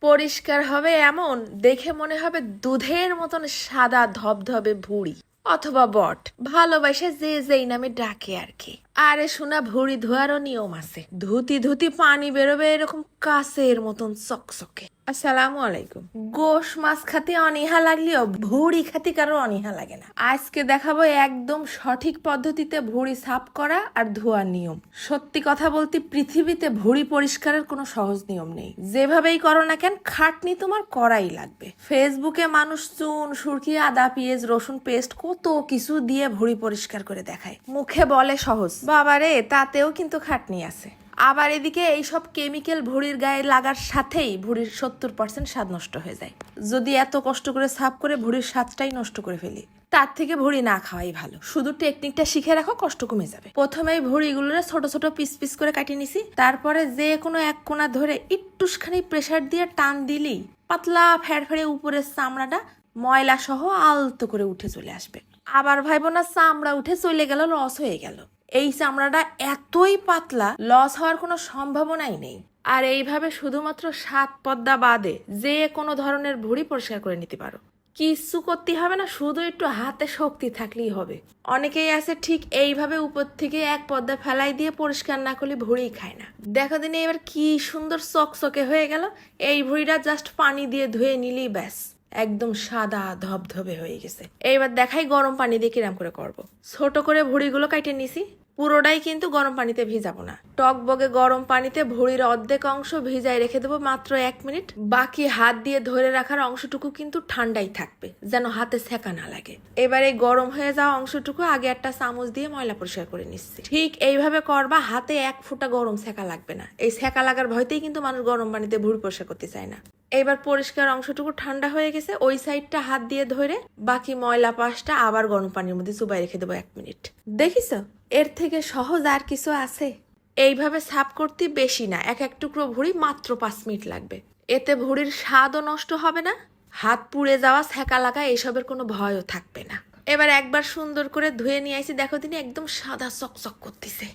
পরিষ্কার হবে এমন, দেখে মনে হবে দুধের মতন সাদা ধবধবে ভুড়ি অথবা বট। ভালোবাসে যে যেই নামে ডাকে আর কি। আরে শোনা, ভুড়ি ধোয়ারও নিয়ম আছে। ধুতি ধুতি পানি বেরোবে এরকম কাছের মতন চকচকে। আসসালামু আলাইকুম। গোশ মাছ খাতে অনীহা লাগলেও ভুড়ি খাতে কারও অনীহা লাগে না। আজকে দেখাবো একদম সঠিক পদ্ধতিতে ভুড়ি সাফ করা আর ধোয়ার নিয়ম। সত্যি কথা বলতে পৃথিবীতে ভুড়ি পরিষ্কারের কোনো সহজ নিয়ম নেই। যেভাবেই করো না কেন খাটনি তোমার করাই লাগবে। ফেসবুকে মানুষ চুন সুরকি আদা পেঁয়াজ রসুন পেস্ট কত কিছু দিয়ে ভুড়ি পরিষ্কার করে দেখায়। মুখে বলে সহজ। বাবারে তাতেও কিন্তু খাটনি আছে। আবার এদিকে এইসব কেমিক্যাল ভুঁড়ির গায়ে লাগার সাথেই ভুঁড়ির সত্তর পার্সেন্ট স্বাদ নষ্ট হয়ে যায়। যদি এত কষ্ট করে সাফ করে ভুঁড়ির স্বাদটাই নষ্ট করে ফেলি, তার থেকে ভুঁড়ি না খাওয়াই ভালো। শুধু টেকনিকটা শিখে রাখো, কষ্ট কমে যাবে। প্রথমে এই ভুঁড়িগুলোরে ছোট ছোট পিস পিস করে কাটিয়ে নিছি। তারপরে যে কোনো এক কোণা ধরে একটুখানি প্রেসার দিয়ে টান দিলেই পাতলা ফ্যাড়ফেড়ে উপরের চামড়াটা ময়লা সহ আলতো করে উঠে চলে আসবে। আবার ভাইবোনা, চামড়া উঠে চলে গেল, লস হয়ে গেল। এই চামড়াটা এতই পাতলা লস হওয়ার কোনো সম্ভাবনাই নেই। আর এইভাবে শুধুমাত্র সাত পদ্মা বাদে যে কোনো ধরনের ভুঁড়ি পরিষ্কার করে নিতে পারো। কিচ্ছু করতে হবে না, শুধু একটু হাতে শক্তি থাকলেই হবে। অনেকেই আছে ঠিক এইভাবে উপর থেকে এক পদ্মা ফেলাই দিয়ে পরিষ্কার না করলে ভুঁড়ি খায় না। দেখো দিনে এবার কি সুন্দর চকচকে হয়ে গেল, এই ভুঁড়িটা জাস্ট পানি দিয়ে ধুয়ে নিলেই ব্যাস। একদম সাদা, ধবধবে হয়ে গেছে। এইবার দেখাই গরম পানি দিয়ে কিরাম করে করব। ছোট করে ভুড়িগুলো কাটে নিছি। পুরোটাই কিন্তু গরম পানিতে ভিজাবো না। টক বগে গরম পানিতে ভুড়ির অর্ধেক অংশ ভিজায় রেখে দেবো মাত্র এক মিনিট। বাকি হাত দিয়ে ধরে রাখার অংশটুকু কিন্তু ঠান্ডাই থাকবে, যেন হাতে সেকা না লাগে। এবারে গরম হয়ে যাওয়া অংশটুকু আগে একটা চামচ দিয়ে ময়লা পরিষ্কার করে নিচ্ছি। ঠিক এইভাবে করবা, হাতে এক ফুটা গরম সেকা লাগবে না। এই সেকা লাগার ভয়তেই কিন্তু মানুষ গরম পানিতে ভুড়ি পরিষ্কার করতে চায় না। এবার পরিষ্কার অংশটুকু ঠান্ডা হয়ে গেছে, ওই সাইডটা হাত দিয়ে ধরে বাকি ময়লা পাশটা আবার গরম পানির মধ্যে চুবাই রেখে দেবো এক মিনিট। দেখিস, এর থেকে সহজ আর কিছু আছে? এইভাবে সাফ করতে বেশি না, এক এক টুকরো ভুড়ি মাত্র পাঁচ মিনিট লাগবে। এতে ভুড়ির স্বাদও নষ্ট হবে না, হাত পুড়ে যাওয়া ছ্যাঁকা লাগা, এসবের কোনো ভয়ও থাকবে না। এবার একবার সুন্দর করে ধুয়ে নিয়ে আসি, দেখো তিনি একদম সাদা চকচক করতেছে।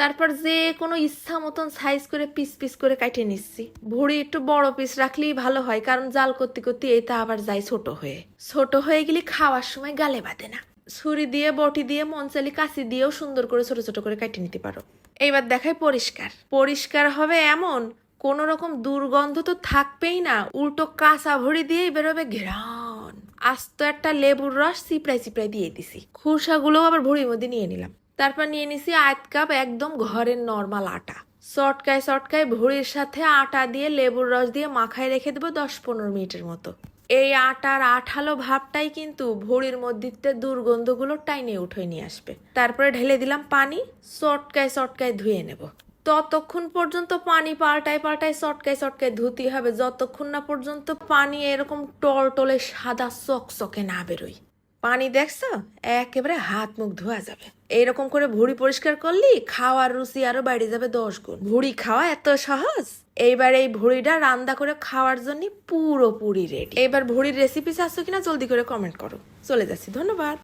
তারপর যে কোনো ইচ্ছা মতন সাইজ করে পিস পিস করে কাটিয়ে নিচ্ছি। ভুড়ি একটু বড় পিস রাখলেই ভালো হয়, কারণ জাল করতে করতে এটা আবার যায় ছোট হয়ে। ছোট হয়ে গেলে খাওয়ার সময় গালে বাঁধে না। ছুরি দিয়ে, বটি দিয়ে মনচালি কাঁচি দিয়েও সুন্দর করে ছোট ছোট করে কাটিয়ে নিতে পারো। এইবার দেখাই পরিষ্কার। পরিষ্কার হবে এমন, কোন রকম দুর্গন্ধ তো থাকবেই না, উল্টো কাঁচা ভরি দিয়েই বেরোবে ঘেরান। আস্ত একটা লেবুর রস চিপড়াই চিপড়াই দিয়ে দিছি। খুরসাগুলো আবার ভুড়ির মধ্যে নিয়ে নিলাম। তারপর নিয়ে নিছি আধ কাপ একদম ঘরের নর্মাল আটা। চটকায় চটকায় ভুড়ির সাথে আটা দিয়ে লেবুর রস দিয়ে মাখায় রেখে দেবো দশ পনেরো মিনিটের মতো। এই আটার আঠালো ভাবটাই কিন্তু ভুড়ির মধ্যে দুর্গন্ধগুলো টাইনে উঠে নিয়ে আসবে। তারপরে ঢেলে দিলাম পানি চটকায় চটকায় ধুয়ে নেব। ততক্ষণ পর্যন্ত পানি পাল্টায় পাল্টায় চটকায় চটকায় ধুতে হবে। যতক্ষণ না পর্যন্ত পানি এরকম টল টলে সাদা চকচকে না বেরোয়। পানি দেখছ? একেবারে হাত মুখ ধোয়া যাবে। এইরকম করে ভুড়ি পরিষ্কার করলি, খাওয়ার রুচি আরও বাইরে যাবে দশ গুণ। ভুড়ি খাওয়া এত সহজ? এইবার এই ভুড়িটা রান্না করে খাওয়ার জন্য পুরোপুরি রেডি এবার ভুড়ির রেসিপি চাচ্ছ কিনা জলদি করে কমেন্ট করো। চলে যাচ্ছি, ধন্যবাদ।